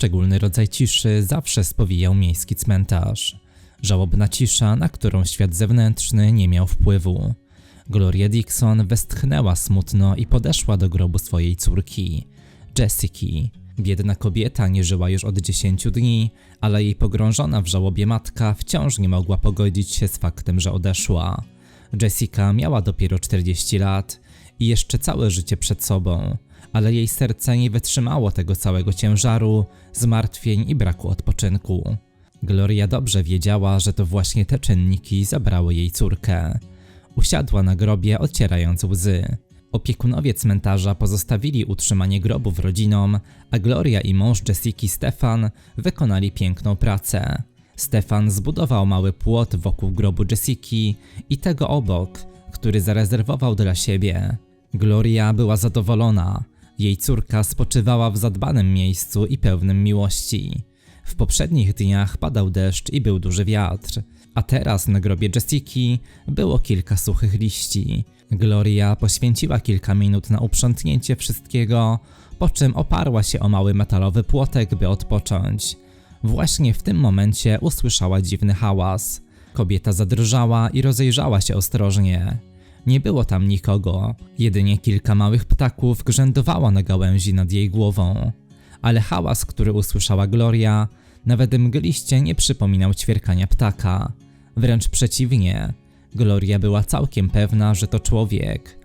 szczególny rodzaj ciszy zawsze spowijał miejski cmentarz. Żałobna cisza, na którą świat zewnętrzny nie miał wpływu. Gloria Dixon westchnęła smutno i podeszła do grobu swojej córki, Jessiki. Biedna kobieta nie żyła już od 10 dni, ale jej pogrążona w żałobie matka wciąż nie mogła pogodzić się z faktem, że odeszła. Jessica miała dopiero 40 lat i jeszcze całe życie przed sobą, ale jej serce nie wytrzymało tego całego ciężaru, zmartwień i braku odpoczynku. Gloria dobrze wiedziała, że to właśnie te czynniki zabrały jej córkę. Usiadła na grobie, ocierając łzy. Opiekunowie cmentarza pozostawili utrzymanie grobów rodzinom, a Gloria i mąż Jessiki Stefan wykonali piękną pracę. Stefan zbudował mały płot wokół grobu Jessiki i tego obok, który zarezerwował dla siebie. Gloria była zadowolona. Jej córka spoczywała w zadbanym miejscu i pełnym miłości. W poprzednich dniach padał deszcz i był duży wiatr, a teraz na grobie Jessiki było kilka suchych liści. Gloria poświęciła kilka minut na uprzątnięcie wszystkiego, po czym oparła się o mały metalowy płotek, by odpocząć. Właśnie w tym momencie usłyszała dziwny hałas. Kobieta zadrżała i rozejrzała się ostrożnie. Nie było tam nikogo, jedynie kilka małych ptaków grzędowało na gałęzi nad jej głową. Ale hałas, który usłyszała Gloria, nawet mgliście nie przypominał ćwierkania ptaka. Wręcz przeciwnie, Gloria była całkiem pewna, że to człowiek.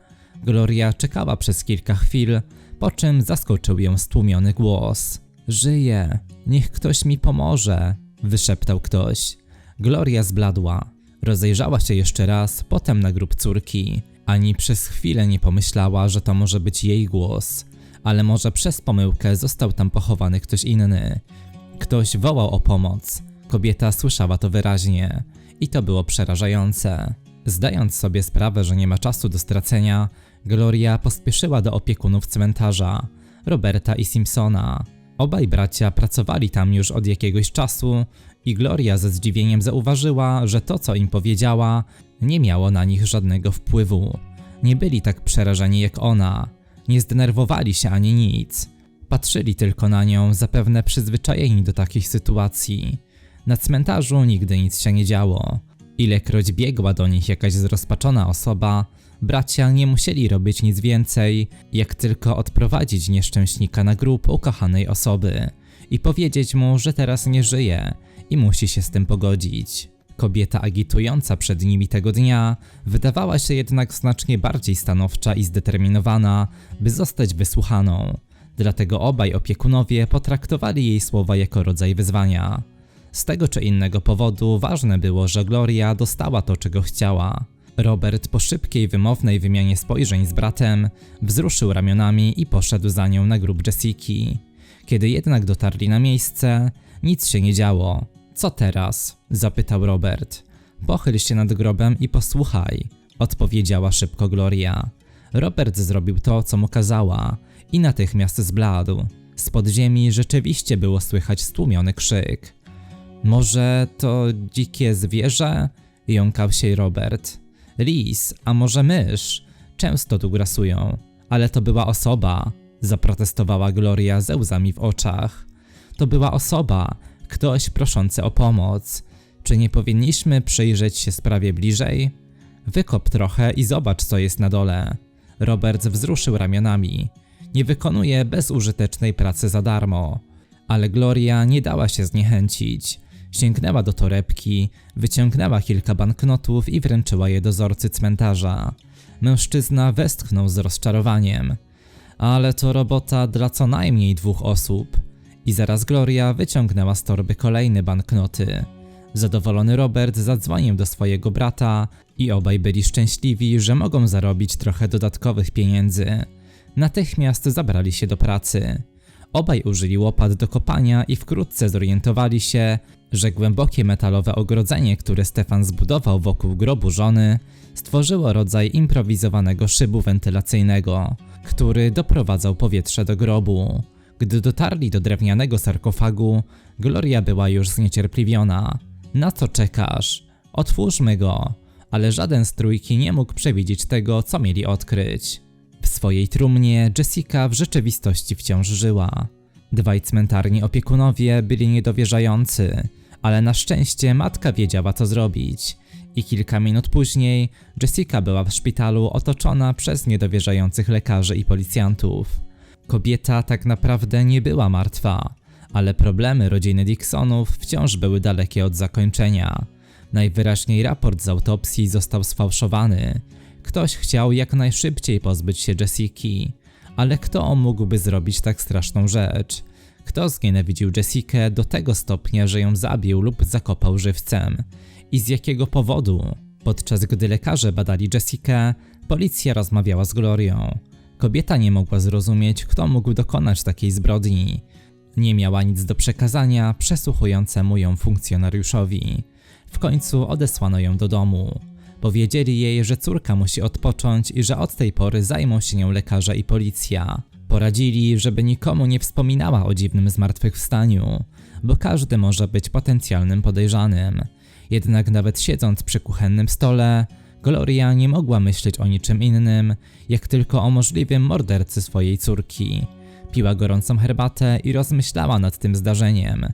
Gloria czekała przez kilka chwil, po czym zaskoczył ją stłumiony głos. Żyję, niech ktoś mi pomoże, wyszeptał ktoś. Gloria zbladła. Rozejrzała się jeszcze raz, potem na grób córki. Ani przez chwilę nie pomyślała, że to może być jej głos, ale może przez pomyłkę został tam pochowany ktoś inny. Ktoś wołał o pomoc. Kobieta słyszała to wyraźnie i to było przerażające. Zdając sobie sprawę, że nie ma czasu do stracenia, Gloria pospieszyła do opiekunów cmentarza, Roberta i Simpsona. Obaj bracia pracowali tam już od jakiegoś czasu i Gloria ze zdziwieniem zauważyła, że to, co im powiedziała, nie miało na nich żadnego wpływu. Nie byli tak przerażeni jak ona, nie zdenerwowali się ani nic. Patrzyli tylko na nią, zapewne przyzwyczajeni do takich sytuacji. Na cmentarzu nigdy nic się nie działo. Ilekroć biegła do nich jakaś zrozpaczona osoba, bracia nie musieli robić nic więcej, jak tylko odprowadzić nieszczęśnika na grób ukochanej osoby i powiedzieć mu, że teraz nie żyje i musi się z tym pogodzić. Kobieta agitująca przed nimi tego dnia wydawała się jednak znacznie bardziej stanowcza i zdeterminowana, by zostać wysłuchaną. Dlatego obaj opiekunowie potraktowali jej słowa jako rodzaj wyzwania. Z tego czy innego powodu ważne było, że Gloria dostała to, czego chciała. Robert po szybkiej, wymownej wymianie spojrzeń z bratem wzruszył ramionami i poszedł za nią na grób Jessiki. Kiedy jednak dotarli na miejsce, nic się nie działo. Co teraz? zapytał Robert. Pochyl się nad grobem i posłuchaj, odpowiedziała szybko Gloria. Robert zrobił to, co mu kazała i natychmiast zbladł. Z podziemi rzeczywiście było słychać stłumiony krzyk. Może to dzikie zwierzę? Jąkał się Robert. Lis, a może mysz? Często tu grasują. Ale to była osoba, zaprotestowała Gloria ze łzami w oczach. To była osoba, ktoś proszący o pomoc. Czy nie powinniśmy przyjrzeć się sprawie bliżej? Wykop trochę i zobacz, co jest na dole. Robert wzruszył ramionami. Nie wykonuje bezużytecznej pracy za darmo. Ale Gloria nie dała się zniechęcić. Sięgnęła do torebki, wyciągnęła kilka banknotów i wręczyła je dozorcy cmentarza. Mężczyzna westchnął z rozczarowaniem. Ale to robota dla co najmniej dwóch osób. I zaraz Gloria wyciągnęła z torby kolejne banknoty. Zadowolony Robert zadzwonił do swojego brata i obaj byli szczęśliwi, że mogą zarobić trochę dodatkowych pieniędzy. Natychmiast zabrali się do pracy. Obaj użyli łopat do kopania i wkrótce zorientowali się, że głębokie metalowe ogrodzenie, które Stefan zbudował wokół grobu żony, stworzyło rodzaj improwizowanego szybu wentylacyjnego, który doprowadzał powietrze do grobu. Gdy dotarli do drewnianego sarkofagu, Gloria była już zniecierpliwiona. Na co czekasz? Otwórzmy go! Ale żaden z trójki nie mógł przewidzieć tego, co mieli odkryć. W swojej trumnie Jessica w rzeczywistości wciąż żyła. Dwaj cmentarni opiekunowie byli niedowierzający, ale na szczęście matka wiedziała co zrobić. I kilka minut później Jessica była w szpitalu otoczona przez niedowierzających lekarzy i policjantów. Kobieta tak naprawdę nie była martwa, ale problemy rodziny Dixonów wciąż były dalekie od zakończenia. Najwyraźniej raport z autopsji został sfałszowany. Ktoś chciał jak najszybciej pozbyć się Jessiki, ale kto mógłby zrobić tak straszną rzecz? Kto znienawidził Jessikę do tego stopnia, że ją zabił lub zakopał żywcem? I z jakiego powodu? Podczas gdy lekarze badali Jessikę, policja rozmawiała z Glorią. Kobieta nie mogła zrozumieć, kto mógł dokonać takiej zbrodni. Nie miała nic do przekazania przesłuchującemu ją funkcjonariuszowi. W końcu odesłano ją do domu. Powiedzieli jej, że córka musi odpocząć i że od tej pory zajmą się nią lekarze i policja. Poradzili, żeby nikomu nie wspominała o dziwnym zmartwychwstaniu, bo każdy może być potencjalnym podejrzanym. Jednak nawet siedząc przy kuchennym stole, Gloria nie mogła myśleć o niczym innym, jak tylko o możliwym mordercy swojej córki. Piła gorącą herbatę i rozmyślała nad tym zdarzeniem,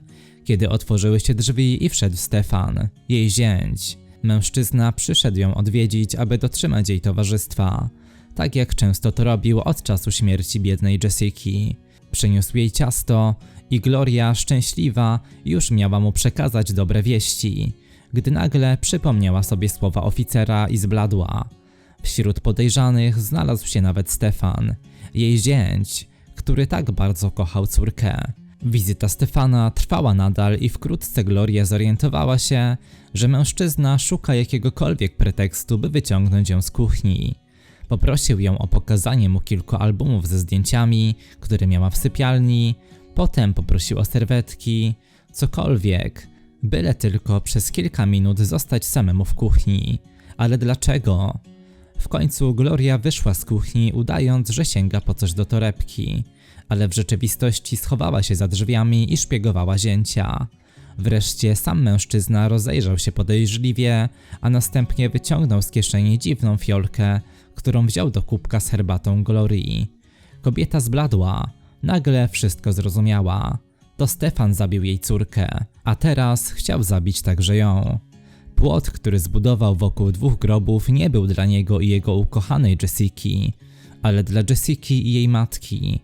kiedy otworzyły się drzwi i wszedł Stefan, jej zięć. Mężczyzna przyszedł ją odwiedzić, aby dotrzymać jej towarzystwa, tak jak często to robił od czasu śmierci biednej Jessiki. Przyniósł jej ciasto i Gloria, szczęśliwa, już miała mu przekazać dobre wieści, gdy nagle przypomniała sobie słowa oficera i zbladła. Wśród podejrzanych znalazł się nawet Stefan, jej zięć, który tak bardzo kochał córkę. Wizyta Stefana trwała nadal i wkrótce Gloria zorientowała się, że mężczyzna szuka jakiegokolwiek pretekstu, by wyciągnąć ją z kuchni. Poprosił ją o pokazanie mu kilku albumów ze zdjęciami, które miała w sypialni, potem poprosił o serwetki, cokolwiek, byle tylko przez kilka minut zostać samemu w kuchni. Ale dlaczego? W końcu Gloria wyszła z kuchni, udając, że sięga po coś do torebki, ale w rzeczywistości schowała się za drzwiami i szpiegowała zięcia. Wreszcie sam mężczyzna rozejrzał się podejrzliwie, a następnie wyciągnął z kieszeni dziwną fiolkę, którą wziął do kubka z herbatą Glorii. Kobieta zbladła, nagle wszystko zrozumiała. To Stefan zabił jej córkę, a teraz chciał zabić także ją. Płot, który zbudował wokół dwóch grobów, nie był dla niego i jego ukochanej Jessiki, ale dla Jessiki i jej matki.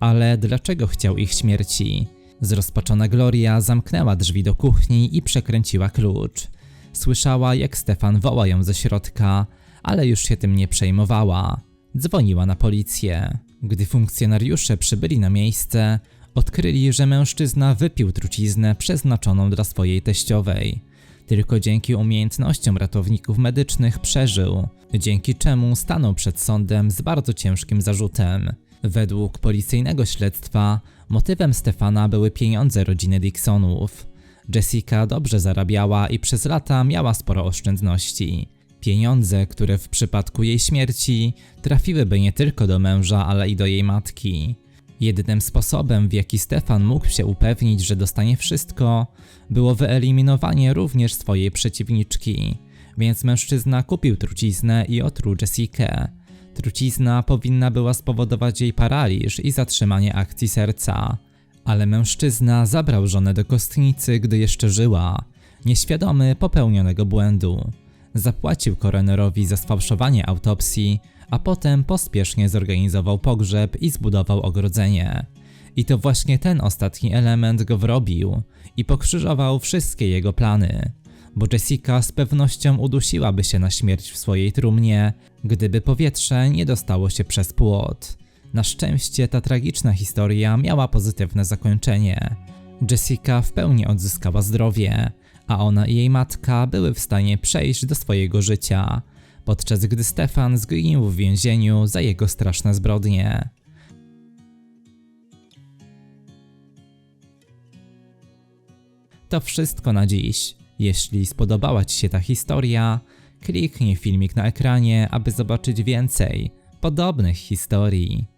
Ale dlaczego chciał ich śmierci? Zrozpaczona Gloria zamknęła drzwi do kuchni i przekręciła klucz. Słyszała, jak Stefan woła ją ze środka, ale już się tym nie przejmowała. Dzwoniła na policję. Gdy funkcjonariusze przybyli na miejsce, odkryli, że mężczyzna wypił truciznę przeznaczoną dla swojej teściowej. Tylko dzięki umiejętnościom ratowników medycznych przeżył, dzięki czemu stanął przed sądem z bardzo ciężkim zarzutem. Według policyjnego śledztwa motywem Stefana były pieniądze rodziny Dixonów. Jessica dobrze zarabiała i przez lata miała sporo oszczędności. Pieniądze, które w przypadku jej śmierci trafiłyby nie tylko do męża, ale i do jej matki. Jedynym sposobem, w jaki Stefan mógł się upewnić, że dostanie wszystko, było wyeliminowanie również swojej przeciwniczki, więc mężczyzna kupił truciznę i otruł Jessikę. Trucizna powinna była spowodować jej paraliż i zatrzymanie akcji serca, ale mężczyzna zabrał żonę do kostnicy, gdy jeszcze żyła, nieświadomy popełnionego błędu. Zapłacił koronerowi za sfałszowanie autopsji, a potem pospiesznie zorganizował pogrzeb i zbudował ogrodzenie. I to właśnie ten ostatni element go wrobił i pokrzyżował wszystkie jego plany, bo Jessica z pewnością udusiłaby się na śmierć w swojej trumnie, gdyby powietrze nie dostało się przez płot. Na szczęście ta tragiczna historia miała pozytywne zakończenie. Jessica w pełni odzyskała zdrowie, a ona i jej matka były w stanie przejść do swojego życia, podczas gdy Stefan zginął w więzieniu za jego straszne zbrodnie. To wszystko na dziś. Jeśli spodobała Ci się ta historia, kliknij filmik na ekranie, aby zobaczyć więcej podobnych historii.